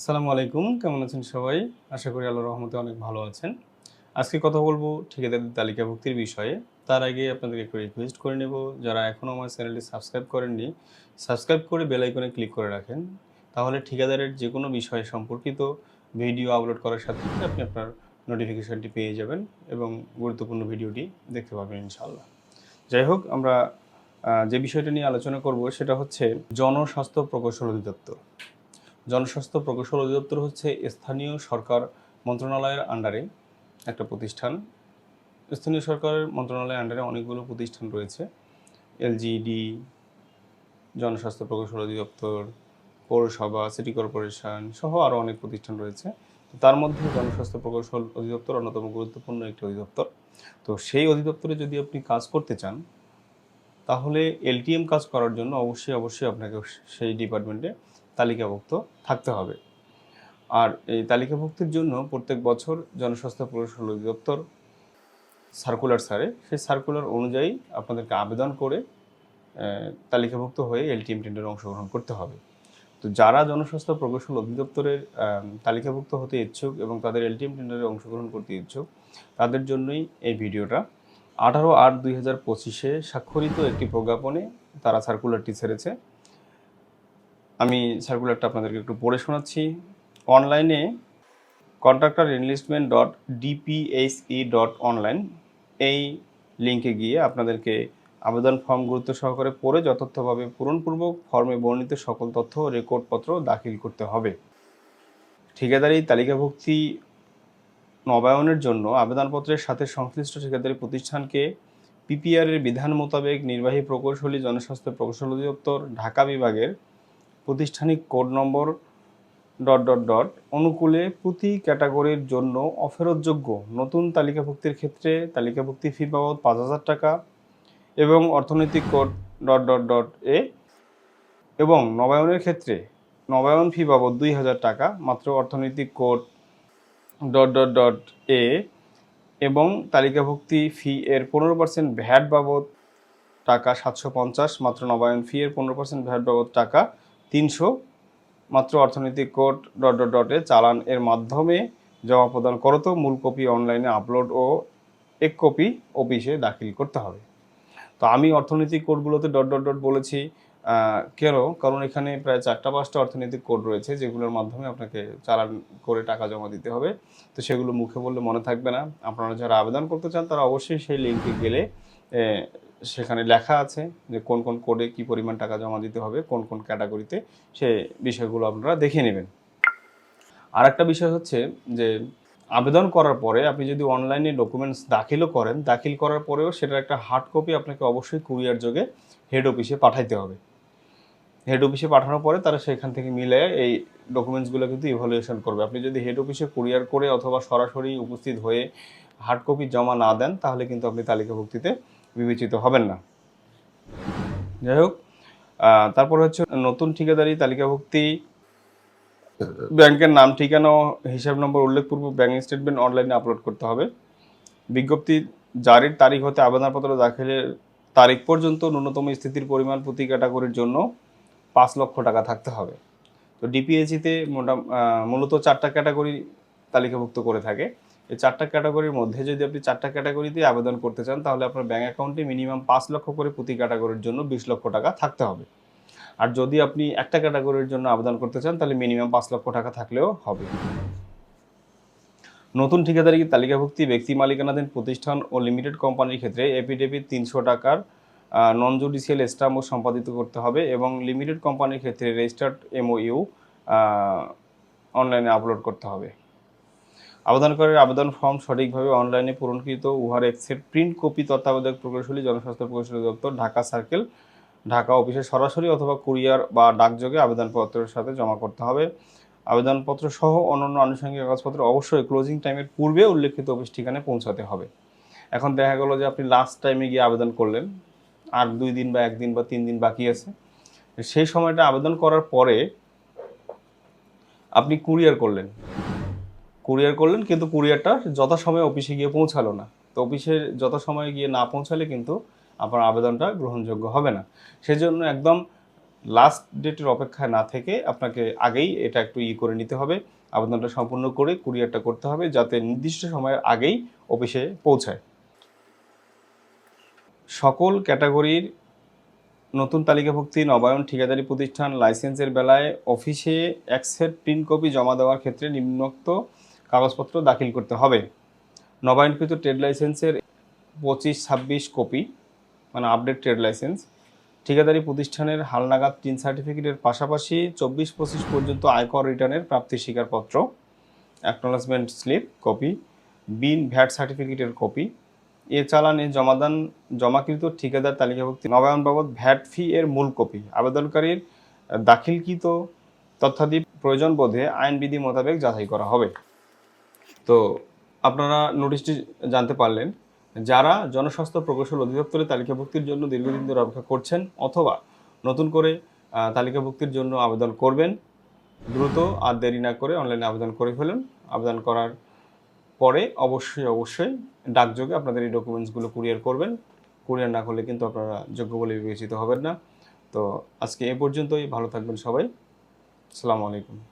আসসালামু আলাইকুম, কেমন আছেন সবাই? আশা করি আল্লাহ রহমতে অনেক ভালো আছেন। আজকে কথা বলব ঠিকাদারদের তালিকাভুক্তির বিষয়ে। তার আগে আপনাদেরকে একটু রিকোয়েস্ট করে নেব, যারা এখনও আমার চ্যানেলটি সাবস্ক্রাইব করেননি সাবস্ক্রাইব করে বেল আইকনে ক্লিক করে রাখেন। তাহলে ঠিকাদারের যে কোনো বিষয় সম্পর্কিত ভিডিও আপলোড করার সাথে সাথে আপনি আপনার নোটিফিকেশনটি পেয়ে যাবেন এবং গুরুত্বপূর্ণ ভিডিওটি দেখতে পাবেন ইনশাল্লাহ যাই হোক, আমরা যে বিষয়টা নিয়ে আলোচনা করব সেটা হচ্ছে জনস্বাস্থ্য প্রকৌশল অধিদপ্তর। জনস্বাস্থ্য প্রকৌশল অধিদপ্তর হচ্ছে স্থানীয় সরকার মন্ত্রণালয়ের আন্ডারে একটা প্রতিষ্ঠান। স্থানীয় সরকারের মন্ত্রণালয়ের আন্ডারে অনেকগুলো প্রতিষ্ঠান রয়েছে। এলজিডি জনস্বাস্থ্য প্রকৌশল অধিদপ্তর, পৌরসভা সিটি কর্পোরেশন সহ আরও অনেক প্রতিষ্ঠান রয়েছে। তার মধ্যে জনস্বাস্থ্য প্রকৌশল অধিদপ্তর অন্যতম গুরুত্বপূর্ণ একটি অধিদপ্তর। তো সেই অধিদপ্তরে যদি আপনি কাজ করতে চান, তাহলে এলটিএম কাজ করার জন্য অবশ্যই অবশ্যই আপনাকে সেই ডিপার্টমেন্টে তালিকাভুক্ত থাকতে হবে। আর এই তালিকাভুক্তির জন্য প্রত্যেক বছর জনস্বাস্থ্য প্রকৌশল অধিদপ্তর সার্কুলার সারে, সেই সার্কুলার অনুযায়ী আপনাদেরকে আবেদন করে তালিকাভুক্ত হয়ে এলটিএম টেন্ডারে অংশগ্রহণ করতে হবে। তো যারা জনস্বাস্থ্য প্রকৌশল অধিদপ্তরের তালিকাভুক্ত হতে ইচ্ছুক এবং তাদের এলটিএম টেন্ডারে অংশগ্রহণ করতে ইচ্ছুক, তাদের জন্যই এই ভিডিওটা। আঠারো আট দুই হাজার পঁচিশে স্বাক্ষরিত একটি প্রজ্ঞাপনে তারা সার্কুলারটি ছেড়েছে। আমি সার্কুলারটা আপনাদেরকে একটু পড়ে শোনাচ্ছি। অনলাইনে contractor enlistment dot DPHE dot online এই লিঙ্কে গিয়ে আপনাদেরকে আবেদন ফর্ম গুরুত্ব সহকারে পড়ে যথার্থভাবে পূরণপূর্বক ফর্মে বর্ণিত সকল তথ্য রেকর্ডপত্র দাখিল করতে হবে। ঠিকাদারি, তালিকাভুক্তি, নবায়নের জন্য আবেদনপত্রের সাথে সংশ্লিষ্ট ঠিকাদারি প্রতিষ্ঠানকে পিপিআরের বিধান মোতাবেক নির্বাহী প্রকৌশলী, জনস্বাস্থ্য প্রকৌশল অধিদপ্তর, ঢাকা বিভাগের প্রতিষ্ঠানিক code number dot dot dot অনুকূলে প্রতি ক্যাটাগরির জন্য অফেরতযোগ্য নতুন তালিকাভুক্তির ক্ষেত্রে তালিকাভুক্তি ফি বাবদ পাঁচ হাজার টাকা এবং অর্থনৈতিক কোড ডট ডট ডট এ এবং নবায়নের ক্ষেত্রে নবায়ন ফি বাবদ দুই হাজার টাকা, মাত্র অর্থনৈতিক কোড ডট ডট ডট এ এবং তালিকাভুক্তি ফি এর পনেরো পার্সেন্ট ভ্যাট বাবদ টাকা সাতশো পঞ্চাশ, মাত্র নবায়ন ফি এর পনেরো পার্সেন্ট ভ্যাট বাবদ টাকা তিনশো মাত্র অর্থনৈতিক কোড ডট ডট ডটে চালান এর মাধ্যমে জমা প্রদান করত মূল কপি অনলাইনে আপলোড ও এক কপি অফিসে দাখিল করতে হবে। তো আমি অর্থনৈতিক কোডগুলোতে ডট ডট ডট বলেছি কেন? কারণ এখানে প্রায় চারটা পাঁচটা অর্থনৈতিক কোড রয়েছে যেগুলোর মাধ্যমে আপনাকে চালান করে টাকা জমা দিতে হবে। তো সেগুলো মুখে বললে মনে থাকবে না। আপনারা যারা আবেদন করতে চান তারা অবশ্যই সেই লিঙ্কে গেলে সেখানে লেখা আছে যে কোন কোন কোডে কি পরিমাণ টাকা জমা দিতে হবে, কোন কোন ক্যাটাগরিতে সে বিষয়গুলো আপনারা দেখে নেবেন। আর একটা বিষয় হচ্ছে যে আবেদন করার পরে আপনি যদি অনলাইনে ডকুমেন্টস দাখিলও করেন, দাখিল করার পরেও সেটার একটা হার্ড কপি আপনাকে অবশ্যই কুরিয়ার যোগে হেড অফিসে পাঠাইতে হবে। হেড অফিসে পাঠানোর পরে তারা সেখান থেকে মিলে এই ডকুমেন্টসগুলো কিন্তু ইভালুয়েশন করবে। আপনি যদি হেড অফিসে কুরিয়ার করে অথবা সরাসরি উপস্থিত হয়ে হার্ড কপি জমা না দেন, তাহলে কিন্তু আপনি তালিকাভুক্তিতে বিবেচিত হবেন না। যাই হোক তারপর হচ্ছে নতুন ঠিকাদারি, তালিকাভুক্তি, ব্যাংকের নাম, ঠিকানা হিসাব নম্বর উল্লেখপূর্বক ব্যাংক স্টেটমেন্ট অনলাইনে আপলোড করতে হবে। বিজ্ঞপ্তি জারির তারিখ হতে আবেদনপত্র দাখিলের তারিখ পর্যন্ত ন্যূনতম স্থিতির পরিমাণ প্রতি ক্যাটাগরির জন্য পাঁচ লক্ষ টাকা থাকতে হবে। তো ডিপিএসিতে মোটা মূলত চারটা ক্যাটাগরি তালিকাভুক্ত করে থাকে। এই চারটা ক্যাটাগরির মধ্যে যদি আপনি চারটা ক্যাটাগরিতে আবেদন করতে চান, তাহলে আপনার ব্যাঙ্ক অ্যাকাউন্টে মিনিমাম পাঁচ লক্ষ করে প্রতি ক্যাটাগরির জন্য বিশ লক্ষ টাকা থাকতে হবে। আর যদি আপনি একটা ক্যাটাগরির জন্য আবেদন করতে চান, তাহলে মিনিমাম পাঁচ লক্ষ টাকা থাকলেও হবে। নতুন ঠিকাদারি তালিকাভুক্তি, ব্যক্তি মালিকানাধীন প্রতিষ্ঠান ও লিমিটেড কোম্পানির ক্ষেত্রে এপিডেভিট তিনশো টাকার নন জুডিশিয়াল স্টাম্প সম্পাদিত করতে হবে এবং লিমিটেড কোম্পানির ক্ষেত্রে রেজিস্টার্ড এমওইউ অনলাইনে আপলোড করতে হবে। আবেদনকারীর আবেদন ফর্ম সঠিকভাবে অনলাইনে পূরণকৃত উহার এক্সের প্রিন্ট কপি তত্ত্বাবধায়ক প্রকৌশলী, জনস্বাস্থ্য প্রকৌশলী দপ্তর, ঢাকা সার্কেল, ঢাকা অফিসে সরাসরি অথবা কুরিয়ার বা ডাকযোগে আবেদনপত্রের সাথে জমা করতে হবে। আবেদনপত্র সহ অন্যান্য আনুষঙ্গিক কাগজপত্র অবশ্যই ক্লোজিং টাইমের পূর্বে উল্লেখিত অফিস ঠিকানায় পৌঁছাতে হবে। এখন দেখা গেল যে আপনি লাস্ট টাইমে গিয়ে আবেদন করলেন। আর দুই দিন বা একদিন বা তিন দিন বাকি আছে। সেই সময়টা আবেদন করার পরে আপনি কুরিয়ার করলেন। কুরিয়ার করলেন, কিন্তু কুরিয়ারটা যথাসময়ে অফিসে গিয়ে পৌঁছালো না। তো অফিসে যথাসময়ে গিয়ে না পৌঁছালে কিন্তু আপনার আবেদনটা গ্রহণযোগ্য হবে না। সেজন্য একদম লাস্ট ডেটের অপেক্ষায় না থেকে আপনাকে আগেই এটা একটু ই করে নিতে হবে। আবেদনটা সম্পূর্ণ করে কুরিয়ারটা করতে হবে যাতে নির্দিষ্ট সময়ের আগেই অফিসে পৌঁছায়। সকল ক্যাটাগরির নতুন তালিকাভুক্তি, নবায়ন, ঠিকাদারি প্রতিষ্ঠান, লাইসেন্সের বেলায় অফিসে এক সেট প্রিন্ট কপি জমা দেওয়ার ক্ষেত্রে নিম্নোক্ত কাগজপত্র দাখিল করতে হবে। নবায়নকৃত ট্রেড লাইসেন্সের পঁচিশ, ছাব্বিশ কপি মানে আপডেট ট্রেড লাইসেন্স ঠিকাদারি প্রতিষ্ঠানের হালনাগাদ টিন সার্টিফিকেটের পাশাপাশি চব্বিশ, পঁচিশ পর্যন্ত আয়কর রিটার্নের প্রাপ্তি স্বীকারপত্র acknowledgement slip copy BIN VAT সার্টিফিকেটের কপি এ চালানে জমাদান, জমাকৃত ঠিকাদার তালিকাভুক্তি, নবায়ন বাবদ ভ্যাট ফি এর মূল কপি আবেদনকারীর দাখিলকৃত তথ্যাদি প্রয়োজন বোধে আইনবিধি মোতাবেক যাচাই করা হবে। তো আপনারা নোটিশটি জানতে পারলেন, যারা জনস্বাস্থ্য প্রকৌশল অধিদপ্তরের তালিকাভুক্তির জন্য দীর্ঘদিন ধরে অপেক্ষা করছেন অথবা নতুন করে তালিকাভুক্তির জন্য আবেদন করবেন, দ্রুত আর দেরি না করে অনলাইনে আবেদন করে ফেলুন। আবেদন করার পরে অবশ্যই অবশ্যই ডাকযোগে আপনাদের এই ডকুমেন্টসগুলো কুরিয়ার করবেন। কুরিয়ার না করলে কিন্তু আপনারা যোগ্য বলে বিবেচিত হবেন না। তো আজকে এ পর্যন্তই। ভালো থাকবেন সবাই। আসসালামু আলাইকুম।